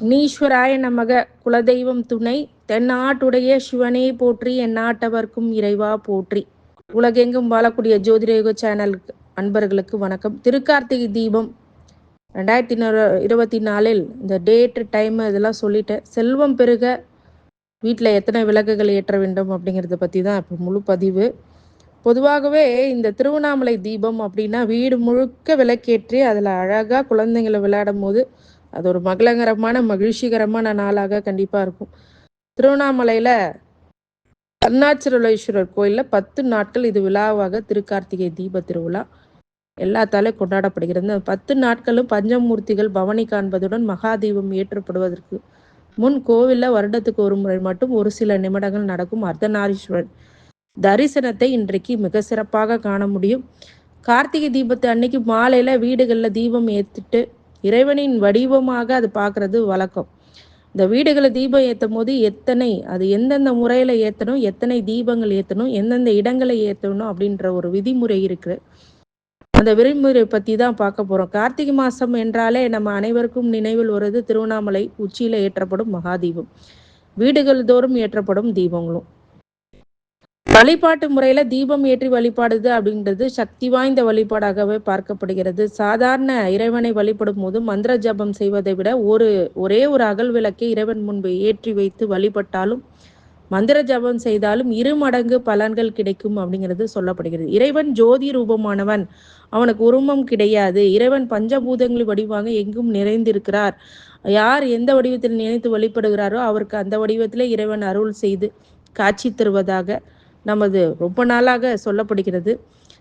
விக்னேஸ்வராய நமக குலதெய்வம் துணை தென்னாட்டுடைய சிவனே போற்றி எந்நாட்டவர்க்கும் இறைவா போற்றி. உலகெங்கும் வாழக்கூடிய ஜோதிடயுக சேனல் அன்பர்களுக்கு வணக்கம். திருக்கார்த்திகை தீபம் ரெண்டாயிரத்தி இருபத்தி நாலில் இந்த டேட்டு டைம் இதெல்லாம் சொல்லிட்டேன். செல்வம் பெருக வீட்டில் எத்தனை விளக்குகள் ஏற்ற வேண்டும் அப்படிங்கிறத பற்றி தான் இப்போ முழு பதிவு. பொதுவாகவே இந்த திருவண்ணாமலை தீபம் அப்படின்னா வீடு முழுக்க விளக்கேற்றி அதில் அழகாக குழந்தைங்களை விளையாடும் போது அது ஒரு மகளகரமான மகிழ்ச்சிகரமான நாளாக கண்டிப்பாக இருக்கும். திருவண்ணாமலையில் அருணாச்சலேஸ்வரர் கோயிலில் பத்து நாட்கள் இது விழாவாக திருக்கார்த்திகை தீப திருவிழா. எல்லாத்தாலே கொண்டாடப்படுகிறது. பத்து நாட்களும் பஞ்சமூர்த்திகள் பவனி காண்பதுடன் மகாதீபம் ஏற்றப்படுவதற்கு முன் கோவிலில் வருடத்துக்கு ஒரு முறை மட்டும் ஒரு சில நிமிடங்கள் நடக்கும் அர்த்தநாரீஸ்வரர் தரிசனத்தை இன்றைக்கு மிக சிறப்பாக காண முடியும். கார்த்திகை தீபத்தை அன்னைக்கு மாலையில் வீடுகளில் தீபம் ஏற்றிட்டு இறைவனின் வடிவமாக அது பார்க்குறது வழக்கம். இந்த வீடுகளை தீபம் ஏற்றும் போது எத்தனை அது எந்தெந்த முறையில் ஏற்றணும் எத்தனை தீபங்கள் ஏற்றணும் எந்தெந்த இடங்களை ஏற்றணும் அப்படின்ற ஒரு விதிமுறை இருக்கு. அந்த விதிமுறை பற்றி தான் பார்க்க போகிறோம் கார்த்திகை மாதம் என்றாலே நம்ம அனைவருக்கும் நினைவில் வருது திருவண்ணாமலை உச்சியில் ஏற்றப்படும் மகாதீபம். வீடுகள் தோறும் ஏற்றப்படும் தீபங்களும். வழிபாட்டு முறையில் தீபம் ஏற்றி வழிபாடுது அப்படின்றது சக்தி வாய்ந்த வழிபாடாகவே பார்க்கப்படுகிறது. சாதாரண இறைவனை வழிபடும் போது மந்திர ஜபம் செய்வதை விட ஒரு ஒரே ஒரு அகல் விளக்கை இறைவன் முன்பு ஏற்றி வைத்து வழிபட்டாலும் மந்திர ஜபம் செய்தாலும் இரு மடங்கு பலன்கள் கிடைக்கும் அப்படிங்கிறது சொல்லப்படுகிறது. இறைவன் ஜோதி ரூபமானவன். அவனுக்கு உருவம் கிடையாது. இறைவன் பஞ்சபூதங்கள் வடிவாக எங்கும் நிறைந்திருக்கிறார். யார் எந்த வடிவத்தில் நினைத்து வழிபடுகிறாரோ அவருக்கு அந்த வடிவத்திலே இறைவன் அருள் செய்து காட்சி தருவதாக நமது ரொம்ப நாளாக சொல்லப்படுகிறது.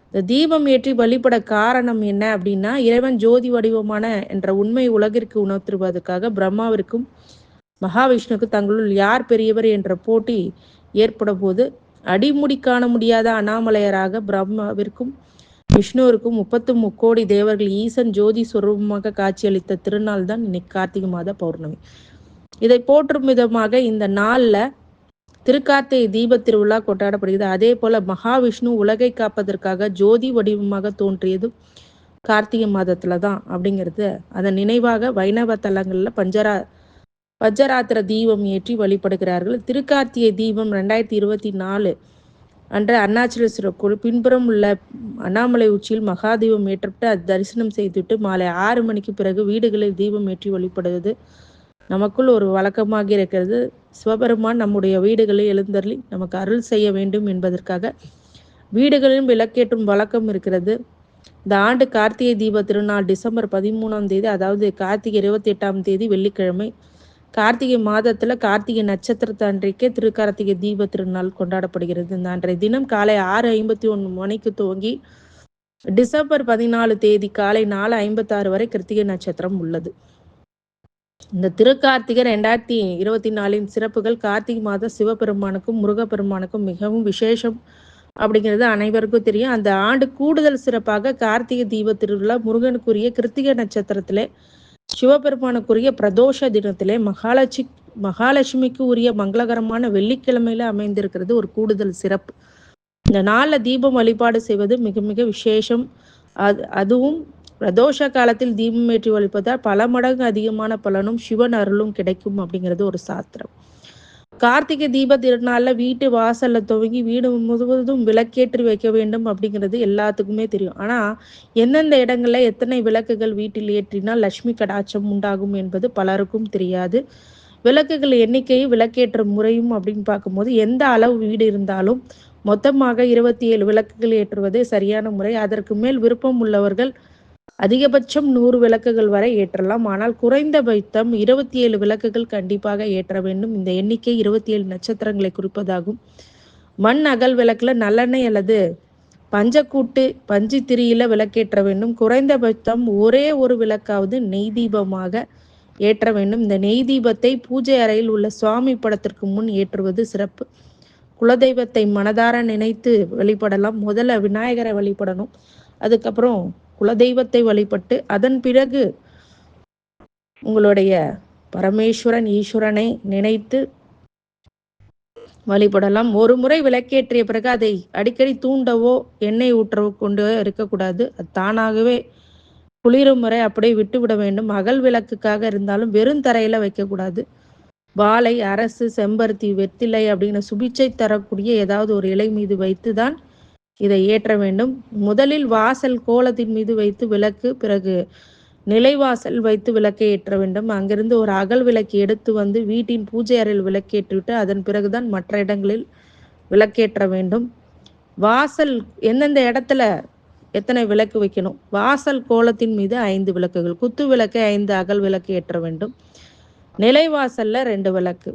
இந்த தீபம் ஏற்றி வழிபட காரணம் என்ன அப்படின்னா இறைவன் ஜோதி வடிவமான என்ற உண்மை உலகிற்கு உணர்த்துவதற்காக பிரம்மாவிற்கும் மகாவிஷ்ணுக்கு தங்களுள் யார் பெரியவர் என்ற போட்டி ஏற்பட போது அடிமுடி காண முடியாத அண்ணாமலையராக பிரம்மாவிற்கும் விஷ்ணுவிற்கும் முப்பத்து முக்கோடி தேவர்கள் ஈசன் ஜோதி சுரூபமாக காட்சியளித்த திருநாள் தான் இன்னைக்கு கார்த்திகை மாத பௌர்ணமி. இதை போற்றும் விதமாக இந்த நாளில் திருக்கார்த்தை தீப திருவிழா கொண்டாடப்படுகிறது. அதே போல மகாவிஷ்ணு உலகை காப்பதற்காக ஜோதி வடிவமாக தோன்றியது கார்த்திகை மாதத்துல தான் அப்படிங்கிறது. அதன் நினைவாக வைணவ தலங்கள்ல பஞ்சரா பஞ்சராத்திர தீபம் ஏற்றி வழிபடுகிறார்கள். திருக்கார்த்திகை தீபம் ரெண்டாயிரத்தி இருபத்தி நாலு அன்று அருணாச்சலேஸ்வரர் கோவில் பின்புறம் உள்ள அண்ணாமலை உச்சியில் மகாதீபம் ஏற்றப்பட்டு அது தரிசனம் செய்துவிட்டு மாலை ஆறு மணிக்கு பிறகு வீடுகளில் தீபம் ஏற்றி வழிபடுவது நமக்குள் ஒரு வழக்கமாக இருக்கிறது. சிவபெருமான் நம்முடைய வீடுகளில் எழுந்தருளி நமக்கு அருள் செய்ய வேண்டும் என்பதற்காக வீடுகளிலும் விளக்கேற்றும் வழக்கம் இருக்கிறது. இந்த ஆண்டு கார்த்திகை தீப திருநாள் டிசம்பர் பதிமூணாம் தேதி அதாவது கார்த்திகை இருபத்தி எட்டாம் தேதி வெள்ளிக்கிழமை கார்த்திகை மாதத்துல கார்த்திகை நட்சத்திரத்தை அன்றைக்கே திருக்கார்த்திகை தீப திருநாள் கொண்டாடப்படுகிறது. இந்த அன்றைய தினம் காலை ஆறு ஐம்பத்தி ஒன்று மணிக்கு துவங்கி டிசம்பர் பதினாலு தேதி காலை நாலு ஐம்பத்தாறு வரை கிருத்திகை நட்சத்திரம் உள்ளது. இந்த திருக்கார்த்திகை ரெண்டாயிரத்தி இருபத்தி நாலின் சிறப்புகள் கார்த்திகை மாத சிவபெருமானுக்கும் முருகப்பெருமானுக்கும் மிகவும் விசேஷம் அப்படிங்கிறது அனைவருக்கும் தெரியும். அந்த ஆண்டு கூடுதல் சிறப்பாக கார்த்திகை தீப திருவிழா முருகனுக்குரிய கிருத்திகை நட்சத்திரத்திலே சிவபெருமானுக்குரிய பிரதோஷ தினத்திலே மகாலட்சி மகாலட்சுமிக்கு உரிய மங்களகரமான வெள்ளிக்கிழமையில அமைந்திருக்கிறது ஒரு கூடுதல் சிறப்பு. இந்த நாளில் தீபம் வழிபாடு செய்வது மிக மிக விசேஷம். அது அதுவும் பிரதோஷ காலத்தில் தீபம் ஏற்றி வழிப்பதால் பல மடங்கு அதிகமான பலனும் சிவன் அருளும் கிடைக்கும் அப்படிங்கிறது ஒரு சாத்திரம் கார்த்திகை தீப திருநாளில் வீட்டு வாசல்ல துவங்கி வீடு முழுவதும் விளக்கேற்றி வைக்க வேண்டும் அப்படிங்கிறது எல்லாத்துக்குமே தெரியும். ஆனா எந்தெந்த இடங்கள்ல எத்தனை விளக்குகள் வீட்டில் ஏற்றினால் லட்சுமி கடாட்சம் உண்டாகும் என்பது பலருக்கும் தெரியாது. விளக்குகள் எண்ணிக்கையும் விளக்கேற்ற முறையும் அப்படின்னு பார்க்கும்போது எந்த அளவு வீடு இருந்தாலும் மொத்தமாக இருபத்தி ஏழு விளக்குகள் ஏற்றுவதே சரியான முறை. அதற்கு மேல் விருப்பம் உள்ளவர்கள் அதிகபட்சம் நூறு விளக்குகள் வரை ஏற்றலாம். ஆனால் குறைந்தபட்சம் இருபத்தி ஏழு விளக்குகள் கண்டிப்பாக ஏற்ற வேண்டும். இந்த எண்ணிக்கை இருபத்தி ஏழு நட்சத்திரங்களை குறிப்பதாகும். மண் அகல் விளக்கில் நல்லெண்ணெய் அல்லது பஞ்சக்கூட்டு பஞ்சு திரியில விளக்கேற்ற வேண்டும். குறைந்தபட்சம் ஒரே ஒரு விளக்காவது நெய் தீபமாக ஏற்ற வேண்டும். இந்த நெய் தீபத்தை பூஜை அறையில் உள்ள சுவாமி படத்திற்கு முன் ஏற்றுவது சிறப்பு. குலதெய்வத்தை மனதார நினைத்து வழிபடலாம். முதல்ல விநாயகரை வழிபடணும். அதுக்கப்புறம் குலதெய்வத்தை வழிபட்டு அதன் பிறகு உங்களுடைய பரமேஸ்வரன் ஈஸ்வரனை நினைத்து வழிபடலாம். ஒரு முறை விளக்கேற்றிய பிறகு அதை அடிக்கடி தூண்டவோ எண்ணெய் ஊற்றவோ கொண்டு இருக்கக்கூடாது. அது தானாகவே குளிரும் முறை அப்படியே விட்டுவிட வேண்டும். அகல் விளக்குக்காக இருந்தாலும் வெறும் தரையில் வைக்கக்கூடாது. வாழை அரசு செம்பருத்தி வெத்திலை அப்படின்னு சுபிச்சை தரக்கூடிய ஏதாவது ஒரு இலை மீது வைத்து தான் இதை ஏற்ற வேண்டும். முதலில் வாசல் கோலத்தின் மீது வைத்து விளக்கு பிறகு நிலைவாசல் வைத்து விளக்கை ஏற்ற வேண்டும். அங்கிருந்து ஒரு அகல் விளக்கு எடுத்து வந்து வீட்டின் பூஜை அறையில் விளக்கேற்றிவிட்டு அதன் பிறகுதான் மற்ற இடங்களில் விளக்கேற்ற வேண்டும். வாசல் எந்தெந்த இடத்துல எத்தனை விளக்கு வைக்கணும்? வாசல் கோலத்தின் மீது ஐந்து விளக்குகள் குத்து விளக்கை ஐந்து அகல் விளக்கு ஏற்ற வேண்டும். நிலைவாசல்ல ரெண்டு விளக்கு.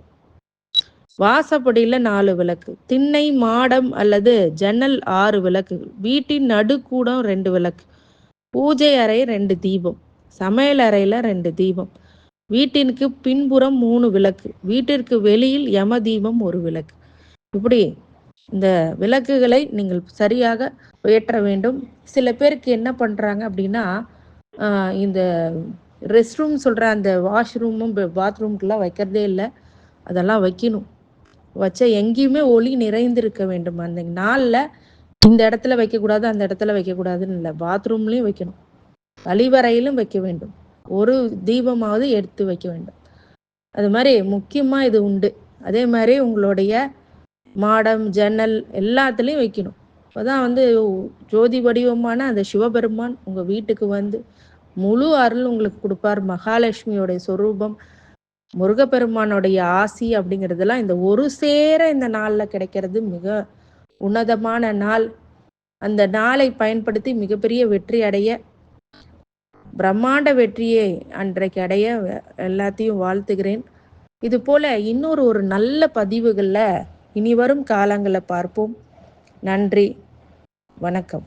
வாசப்படியில் நாலு விளக்கு திண்ணை மாடம் அல்லது ஜன்னல் ஆறு விளக்குகள் வீட்டின் நடுக்கூடம் ரெண்டு விளக்கு பூஜை அறை ரெண்டு தீபம் சமையல் அறையில் ரெண்டு தீபம் வீட்டிற்கு பின்புறம் மூணு விளக்கு வீட்டிற்கு வெளியில் யம தீபம் ஒரு விளக்கு. இப்படி இந்த விளக்குகளை நீங்கள் சரியாக ஏற்ற வேண்டும். சில பேருக்கு என்ன பண்ணுறாங்க அப்படின்னா இந்த ரெஸ்ட் ரூம் சொல்கிற அந்த வாஷ்ரூமும் பாத்ரூம்க்கெலாம் வைக்கிறதே இல்லை. அதெல்லாம் வைக்கணும். வச்சா எங்கேயுமே ஒளி நிறைந்திருக்க வேண்டும். அந்த நாளில் இந்த இடத்துல வைக்கக்கூடாது அந்த இடத்துல வைக்கக்கூடாதுன்னு இல்லை. பாத்ரூம்லேயும் வைக்கணும். கழிவறையிலும் வைக்க வேண்டும். ஒரு தீபமாவது எடுத்து வைக்க வேண்டும். அது மாதிரி முக்கியமாக இது உண்டு. அதே மாதிரி உங்களுடைய மாடம் ஜன்னல் எல்லாத்துலேயும் வைக்கணும். அப்போதான் வந்து ஜோதி வடிவமான அந்த சிவபெருமான் உங்கள் வீட்டுக்கு வந்து முழு அருள் உங்களுக்கு கொடுப்பார். மகாலட்சுமியோடைய சொரூபம் முருகப்பெருமானுடைய ஆசி அப்படிங்கிறதுலாம் இந்த ஒரு சேர இந்த நாளில் கிடைக்கிறது மிக உன்னதமான நாள். அந்த நாளை பயன்படுத்தி மிகப்பெரிய வெற்றி அடைய பிரம்மாண்ட வெற்றியை அன்றைக்கு அடைய எல்லாத்தையும் வாழ்த்துகிறேன். இது போல இன்னொரு ஒரு நல்ல பதிவுகளில் இனி வரும் காலங்களை பார்ப்போம். நன்றி. வணக்கம்.